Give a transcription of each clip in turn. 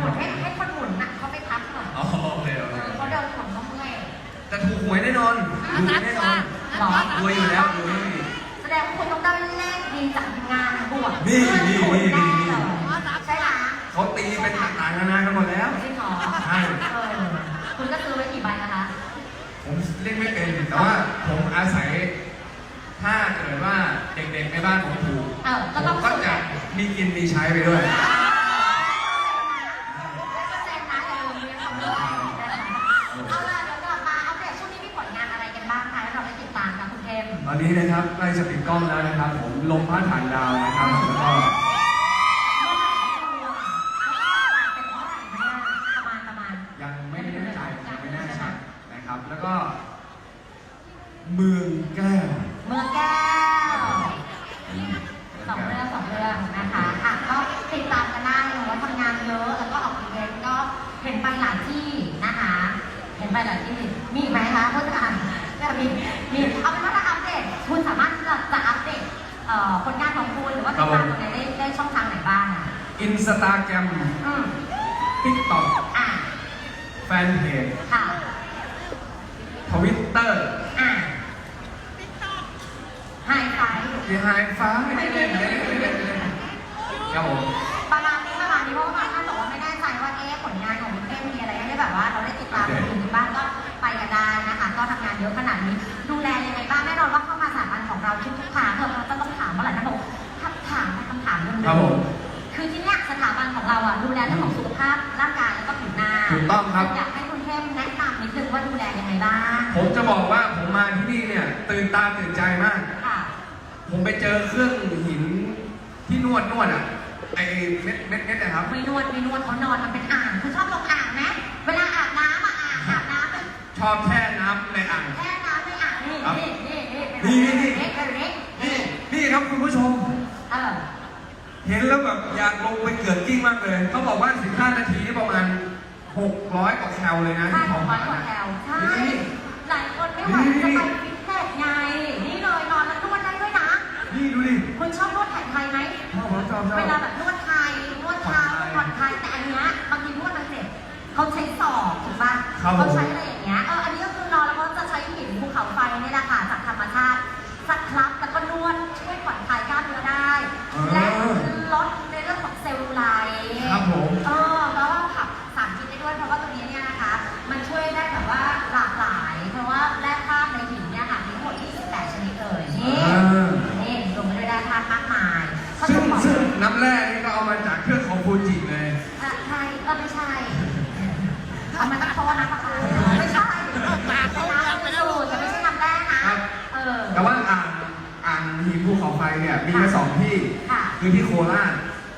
หมุนให้ให้คนหมุนน่ะเขาไปทับหน่อยอ๋อโอเคโอเอเคอเขาเดินหมุนเขาเมื่อยแต่ถูกหวยแน่นอนรวยแน่นอนหรอรวยอยู่แล้วรวยแสดงว่าคุณต้องได้เลขดีจากงานบวชนี่นี่เพื่อนี่คุณแน่นี่เลยใช่ไหมเขาตีเป็นต่างๆนานากันหมดแล้ว จริงเหรอใช่ เออคุณก็ซื้อไว้กี่ใบนะคะ ผมเล่นไม่เป็นแต่ว่าผมอาศัย ถ้าเกิดว่าเด็กๆในบ้านผมถูกเออผก็ต้องมก็จะมีกินมีใช้ไปด้วยเอา นี้นะครับใกล้จะปิดกล้องแล้วนะครับ ผมลมพัดผ่านดาวนะครับแล้วก็ เมื่อไหร่จะรู้อะเป็นเมื่อไหร่นะประมาณประมาณ ยังไม่แน่ใจยังไม่แน่ชัดนะครับ แล้วก็ เมืองแก้ว เมืองแก้วสองเรื่องสองเรื่องนะคะอะก็ติดตามกันได้เลยว่าทำงานเยอะแล้วก็ออกอีเวนต์ก็เห็นไปหลายที่นะคะ เห็นไปหลายที่มีอีกไหมคะผู้จัดการเนี่ยมีมีเอาเป็นว่าถ้าอัปเดตคุณสามารถที่จะจะอัปเดตเอ่อผลงานของคุณหรือว่าติดตามตรงไหนได้ได้ช่องทางไหนบ้างอะอินสตาแกรมอืมทิกตอกอะแฟนเพจค่ะทวิตเตอร์อะไฮไฟดีไฮฟ้าไม่ได้เล่นไม่ได้เล่นไม่ได้เล่นครับผมประมาณนี้ประมาณนี้เพราะว่าบางท่านบอกว่าไม่แน่ใจว่าเอ๊ะผลงานของคุณเต้มีอะไรให้แบบว่าเราได้ติดตามอยู่ที่บ้านก็ไปกันได้นะคะ ก็ทำงานเยอะขนาดนี้ ตื่นตาตื่นใจมาก ค่ะ ผมไปเจอเครื่องหินที่นวดนวดอะ ไอเม็ดเม็ดเม็ดนะครับ ไม่นวดไม่นวดเขานอนมันเป็นอ่างคุณชอบลงอ่างไหมเวลาอาบน้ำอะอ่างอาบน้ำเป็นชอบแช่น้ำในอ่าง แช่น้ำในอ่างนี่ครับนี่นี่นี่นี่นี่นี่เป็นแบบนี้นี่นี่ครับคุณผู้ชม เออเห็นแล้วแบบอยากลงไปเกิดกิ้งมากเลย เขาบอกว่า 15 นาทีนี่ประมาณ 600 กว่าแคลเลยนะใช่ที่ขขอองงร้อผ่ายนกว่านะแถว ครับผม เขาใช้อะไรอย่างเงี้ยเอออันนี้ก็คือนอนแล้วก็จะใช้หินภูเขาไฟนี่แหละค่ะจากธรรมชาติสักครับแล้วก็นวดช่วยผ่อนคลายกล้ามเนื้อได้และลดในเรื่องของเซลลูไลท์ครับผม เออแล้วก็ขับสารพิษได้ด้วยเพราะว่าตัวนี้เนี่ยนะคะ มันช่วยได้แบบว่าหลากหลาย เพราะว่าแร่ธาตุในหินเนี่ยค่ะมีทั้งหมด 28 ชนิดเลยนี่อ่า นี่รวมไปด้วยแร่ธาตุมากมายเขาซึ่จะงบอก ซึ่งน้ำแร่นี่ก็เอามาจากเครื่องของฟูจิเลย อะใช่ก็ไม่ใช่เอามาตั้งโต๊ะนะปะ อ่างหินภูเขาไฟเนี่ยมีแค่สองที่ค่ะคือที่โคราช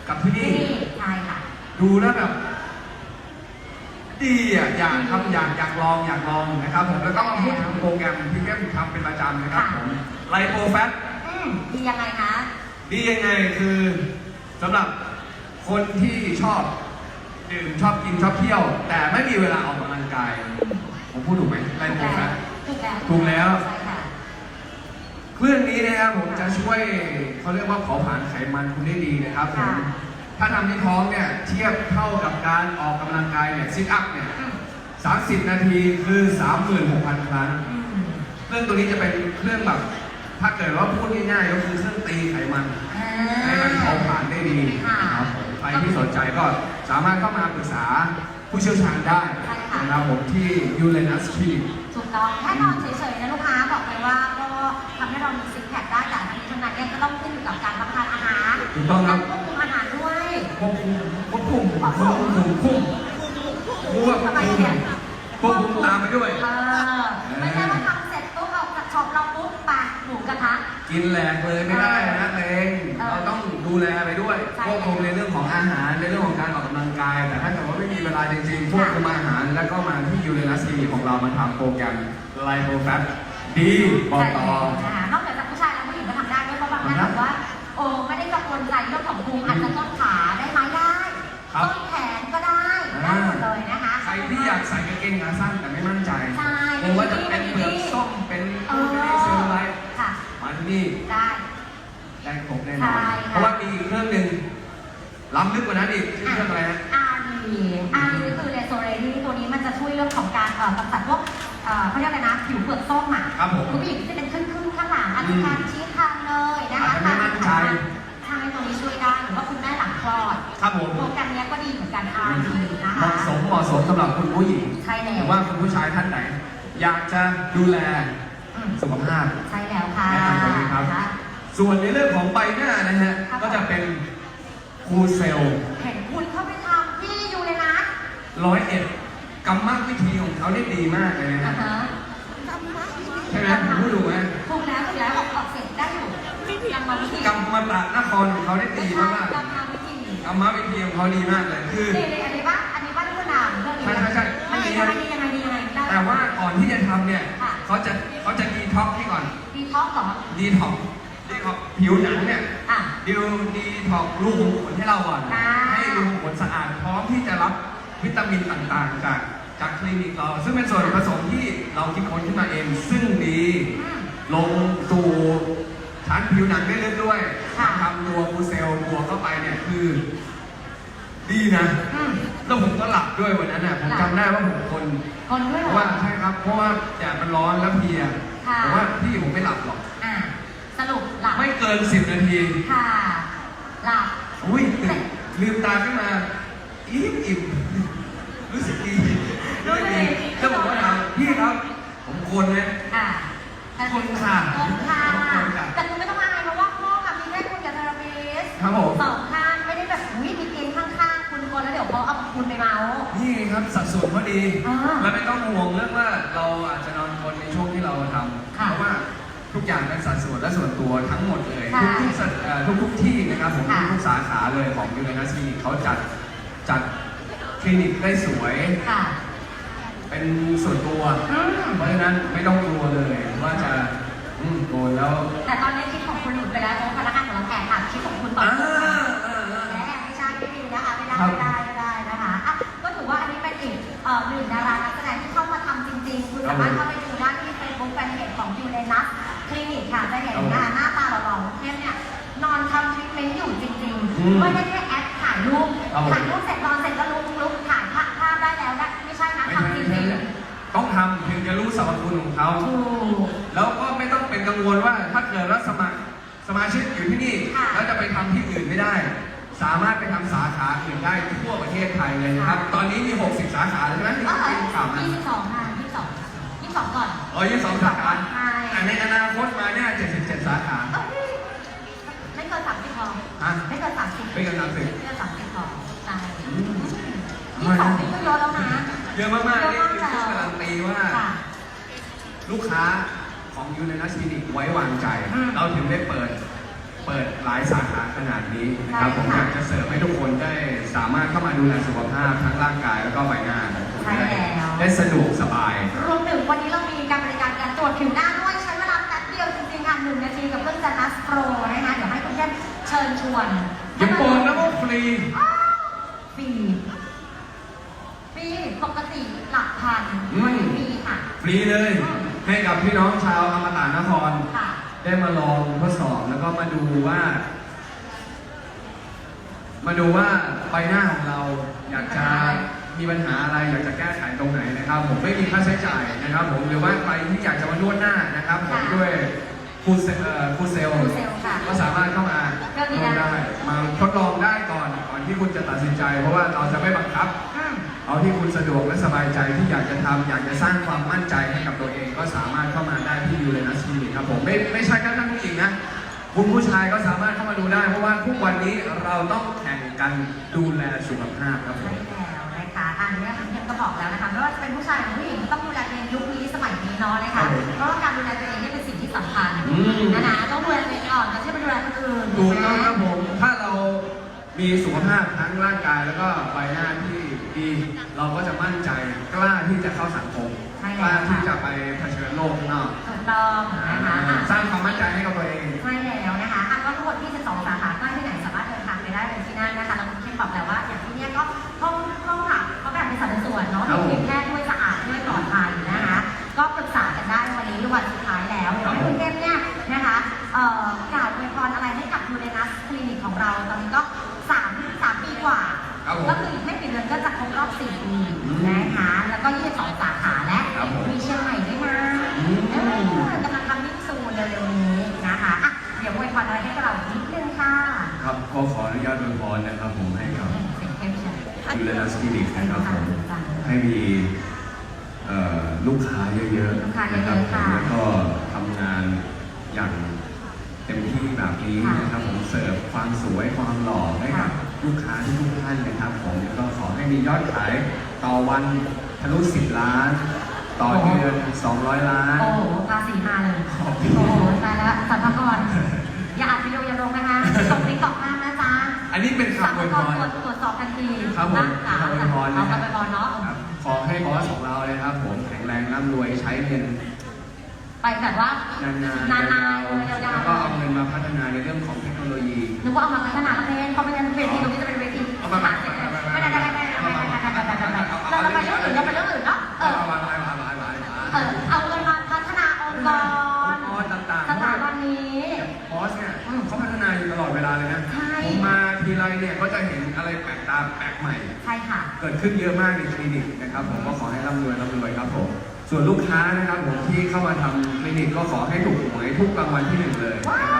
กับที่นี่ นี่ใช่ค่ะ ดูแล้วแบบดีอะอยากทำอยากอยากลองอยากลองนะครับผมแล้วก็มาพูดถึงโปรแกรมที่แก้มทำเป็นประจำนะครับผมไลโปแฟตอืมดียังไงคะ ดียังไงคือสำหรับคนที่ชอบดื่มชอบกินชอบเที่ยว แต่ไม่มีเวลาออกกำลังกาย ผมพูดถูกไหมไลโปแฟตถูกแล้วถูกแล้วใช่ค่ะ เครื่องนี้นะครับผมจะช่วยเขาเรียกว่าเผาผลาญไขมันคุณได้ดีนะครับผมค่ะถ้าทำที่ท้องเนี่ยเทียบเท่ากับการออกกำลังกายเนี่ยซิทอัพเนี่ยอืม30 นาทีคือ 36,000 ครั้งอืมเครื่องตัวนี้จะเป็นเครื่องแบบถ้าเกิดว่าพูดง่ายๆก็คือเครื่องตีไขมันอ่าให้มันเผาผลาญได้ดีค่ะนะครับผมใครที่สนใจก็สามารถเข้ามาปรึกษาผู้เชี่ยวชาญได้ใช่ค่ะนะครับผมที่ยูเรนัสคลินิกถูกต้องแค่นอนเฉยๆนะลูกค้าบอกเลยว่าก็ ทำให้เรามีซิกแพคได้แต่ทั้งนี้ทั้งนั้นเนี่ยก็ต้องขึ้นอยู่กับการรับประทานอาหารถูกต้องครับควบคุมอาหารด้วยควบคุมควบคุมควบคุมควบคุมควบทำไมคุมเนี่ยควบคุมตามไปด้วย เออไม่ใช่ว่าทำเสร็จปุ๊บออกจากช็อปเราปุ๊บไปหมูกระทะ กินแหลกเลยไม่ได้นะเองเออเราต้องดูแลไปด้วยใช่ ควบคุมในเรื่องของอาหารในเรื่องของการออกกำลังกาย แต่ถ้าเกิดว่าไม่มีเวลาจริงๆควบคุมอาหารแล้วก็มาที่ยูเรนัสทีของเรามาทำโปรแกรมไลโปแฟต ดีบอกต่อใช่แล้วนะคะนอกจากผู้ชายแล้วผู้หญิงก็ทำได้ด้วยเพราะบางท่านครับบอกว่าโอ้ไม่ได้กังวลใจเรื่องของพุงอาจจะต้นขาได้ไหมได้ครับต้นแขนก็ได้ได้หมดเลยนะคะใครที่อยากใส่กางเกงขาสั้นแต่ไม่มั่นใจใช่หรือว่าจะเป็นเปลือกส้มเป็นเอเป็นอเซลลูไลท์ค่ะมาที่นี่ได้ได้ครบแน่นใช่อนค่ะเพราะว่ามีอีกเครื่องหนึ่งล้ำลึกกว่านั้นอีกชื่อเครื่องอะไรฮะอารีอารีก็คือเรโซเรนี่ตัวนี้มันจะช่วยเรื่องของการเอ่อกำจัดพวกเอ่อเขาเรียกอะไรนะผิวเปลือกส้มอะครับผมคุณผู้หญิงที่เป็นครึ่งๆข้างหลังอาจอืจะมทานชี้ทางเลยนะคะอาจจะไม่มั่นใจใช่ตัวนี้ช่วยได้หรือว่าคุณแม่หลังคลอดครับผมโปรแกรมเนี้ยก็ดีเหมือนกันอารีนะเหคะมาะสมเหมาะสมสำหรับคุณผู้หญิงใช่แล้หรืวอว่าคุณผู้ชายท่านไหน อยากจะดูแลอืมสุขภาพใช่แล้วค่ะแนะนำตัวนี้ครับนะคะส่วนในเรื่องของใบหน้านะฮะครับก็จะเป็นคูเซลเห็นคุณเข้าไปทำที่ยูเลยนะร้อยเอ็ดก รรมวิธีของเขาได้ดีมากเลยนะอ่าฮะฮะใช่ไหมผมพูดถูกไหมถูกแล้วถูกแล้วออกออกเสียงได้อยู่กรรมวิธีกรรมตะนครของเขาได้ดีมากกรรมวิธีๆกรรมวิธีของเขาดีมากเลยคือ นี่นี่อันนี้ป่ะอันนี้ป่ะที่คุณนามเรื่องนี้ใช่ใช่ใช่ไม่ยังไงดียังไงดียังไงได้แต่ว่าก่อนที่จะทำเนี่ยค่ะ เขาจะเขาจะดีท็อกให้ก่อนดีท็อกเหรอดีท็อกดีท็อกผิวหนังเนี่ยอะดิวดีท็อกรูขุมขนให้เราก่อนอ่าให้รูขุมขนสะอาดพร้อมที่จะรับวิตามินต่างๆจาก จากคลินิกเราซึ่งเป็นส่วนผสมที่เราคิดค้นขึ้นมาเอง ซึ่งดีอืมลงสู่ชั้นผิวหนังได้ลึกด้วยค่ะทำตัวฟูเซลบวกเข้าไปเนี่ยคือ ดีนะอืมแล้วผมก็หลับด้วยวันนั้นน่ะผมหลับจำได้ว่าผมคนคนด้วยเพเหรอราะว่าใช่ครับ เพราะว่าแดดมันร้อนแล้วเพลียค่ะแต่ว่าพี่ผมไม่หลับหรอกอะสรุปหลับไม่เกินสิบนาทีค่ะหลับอุ้ยตื่นลืมตาขึ้นมาอิ่มอิ่มรู้สึกดี รู้สึกดีแล้วผมก็ถามพี่ครับ ผมคนนะอะคนค่ะคนค่ะคนค่ะแต่คุณไม่ต้องอายเพราะว่าห้องอะมีแค่คุณกับเทอราปิสครับผม สองข้างไม่ได้แบบอุ้ยมีเตียงข้างๆ คุณคนแล้วเดี๋ยวเขาเอาคุณไปเมาส์ นี่ครับสัดส่วนพอดี อ่าแล้วไม่ต้องห่วงเรื่องว่าเราอาจจะนอนคนในช่วงที่เราทำค่ะเพราะว่าทุกอย่างเป็นสัดส่วนและส่วนตัวทั้งหมดเลย ค่ะทุกๆสัดเอ่อทุกๆที่นะครับผมค่ะ ทุกๆสาขาเลยของยูเรนัสคลินิกเขาจัดจัดคลินิกได้สวย ค่ะ เป็นส่วนตัวอืม เพราะฉะนั้นไม่ต้องกลัวเลยว่าจะอืมโกนแล้วแต่ตอนนี้คลิปของคุณหลุดไปแล้วเพราะพนักงานของเราแอบถ่ายคลิปของคุณต่ออ่าไปอ่าอ่าแหมไม่ใช่ไม่ดีนะคะไม่ได้ครับไม่ได้ไม่ได้นะคะอะก็ถือว่าอันนี้เป็นอีกเอ่อหนึ่งดารานักแสดงที่เข้ามาทำจริงๆ คุณสามารถเข้าไปดูได้ที่เฟซบุ๊กแฟนเพจของยูเรนัสคลินิกค่ะจะเห็นนะคะหน้าตาหล่อๆของเข้มเนี่ยนอนทำทรีทเมนต์อยู่จริงๆไม่ได้แค่แอปถ่ายรูปถ่ายรูปเสร็จนอนเสร็จก็ลุก ต้องทำถึงจะรู้สรรพคุณของเขาๆถูกแล้วก็ไม่ต้องเป็นกังวลว่าถ้าเกิดว่าสมัครสมาชิกอยู่ที่นี่ ค่ะแล้วจะไปทำที่อื่นไม่ได้ สามารถไปทำสาขาอื่นได้ทั่วประเทศไทยเลยนะครับตอนนี้มี 60 สาขาใช่ไหมที่เออเป็นข่าวมายี่สิบสองค่ะยี่สิบสองยี่สิบสองก่อน อ๋อยี่สองสาขาใช่ แต่ในอนาคตมาเนี่ย77 สาขาเอ้ยไม่เกินสามสิบพอฮะไม่เกินสามสิบไม่เกิน30ไม่เกินสามสิบพอใช่อืมยี่สิบสองนี่ก็เยอะแล้วนะเยอะมากๆนี่เยอะคือมากแล้วการันตีว่า ค่ะ ลูกค้าของยูเนนัสคลินิกไว้วางใจ อืมเราถึงได้เปิดเปิดหลายสาขาขนาดนี้นะครับใช่ผมค่ะอยากจะเสริมให้ทุกคนได้สามารถเข้ามาดูแลสุขภาพทั้งร่างกายแล้วก็ใบหน้าของคุณใช่ได้แล้ว ได้สะดวกสบาย รวมถึงวันนี้เรามีการบริการการตรวจผิวหน้าด้วยใช้เวลาแป๊บเดียวจริงๆค่ะหนึ่งนาทีกับเครื่องจันนัสโปรนะคะเดี๋ยวให้คุณเข้มเชิญชวน อย่าบอกนะว่าฟรี อ้าว ปกติหลักพันอืม วันนี้ฟรีค่ะ ฟรีเลย ให้กับพี่น้องชาวอมตะนคร ค่ะ ได้มาลองทดสอบแล้วก็มาดูว่า มาดูว่าใบหน้าของเราอยากจะมีปัญหาอะไรอยากจะแก้ไขตรงไหนนะครับ ผมไม่มีค่าใช้จ่ายนะครับ ผมหรือว่าใครที่อยากจะมานวดหน้านะครับผมค่ะ ด้วยคูเซเอ่อคูเซลคูเซลค่ะ ก็สามารถเข้ามาก็ดีนวดนะ ได้มาทดลองได้ก่อนก่อนที่คุณจะตัดสินใจ เพราะว่าเราจะไม่บังคับอืม เอาที่คุณสะดวกและสบายใจที่อยากจะทำอยากจะสร้างความมั่นใจให้กับตัวเองก็สามารถเข้ามาได้ที่ยูเรนัสคลินิกครับผมไม่ไม่ใช่แค่ท่านผู้หญิงนะคุณผู้ชายก็สามารถเข้ามาดูได้ เพราะว่าทุกวันนี้เราต้องแข่งกันดูแลสุขภาพครับผใช่มแล้วนะคะอะเนี่ยคุณเพียงก็บอกแล้วนะคะไม่ว่าจะเป็นผู้ชายหรือผู้หญิงต้องดูแลตัวเองยุคนี้สมัยนี้เนาะนะครัคะบผมเพราะว่าการดูแลตัวเองเนี่ยเป็นสิ่งที่สำคัญอืมนะคะต้องดูแลตัวเองก่อนก็ใช่ไปดูแลคนอื่นถูกต้องนะครับผมถ้าเรามีสุขภาพทั้งร่างกายแล้วก็ใบหน้าที่ ดีเราก็จะมั่นใจกล้าที่จะเข้าสังคมใช่กแล้วล้าที่ค่ะจะไปเผชิญโลกข้างนอกถูกต้องนะคะอะสร้างความมั่นใจให้กับตัวเอง ใช่แล้วนะคะอะก็ทั้งหมดที่12สาขาใกล้ที่ไหนสามารถเดินทางไปได้เลยที่นั่นนะคะแล้วคุณเคนบอกแล้วว่าอย่างที่เนี้ยก็ห้องห้องค่ะเขาแบ่งเป็นสัดเป็นส่วนเนาะครับผม มี นะครับผมให้กับเสียงเข้มเชียวยูเรนัสคลินิกนะครับผมค่ะให้มีเอ่อลูกค้าเยอะลูกค้าๆเยนะอะๆครับผมค่ะแล้วก็ทำงานอย่างเต็มที่แบบนี้ค่ะนะครับผมเสิร์ฟความสวยความหล่อให้กับค่ะลูกค้าทุกๆท่านนะครับผมแล้วก็ขอให้มียอดขายต่อวันทะลุ 10 ล้าน ต่อเดือน 200 ล้าน โอ้โหภาษีมาเลย วยพาพกรรตรวจตรวจสอบทันทีครับผมนะคำอวยพรเอานะคคำรับอวยพรเนาะครับขอให้บอสของเรานะครับ ผมแข็งแรงร่ำรวยใช้เงินไปแบบว่านานๆนานๆยาวเลยๆยาวแล้วก็เอาเงินมาพัฒนาในเรื่องของเทคโนโลยีๆนึกว่าเอามาพัฒนาประเทศเพราะไม่งั้นเวทีตรงนี้จะเป็นเวทีเอามา อะไรแปลกตาแปลกใหม่ ใช่ค่ะ เกิดขึ้นเยอะมากในคลินิกนะครับผมก็ขอให้ร่ำรวยร่ำรวยครับผมส่วนลูกค้านะครับผมที่เข้ามาทำคลินิกก็ขอให้ถูกหวยทุกรางวัลที่หนึ่งเลยนะครับ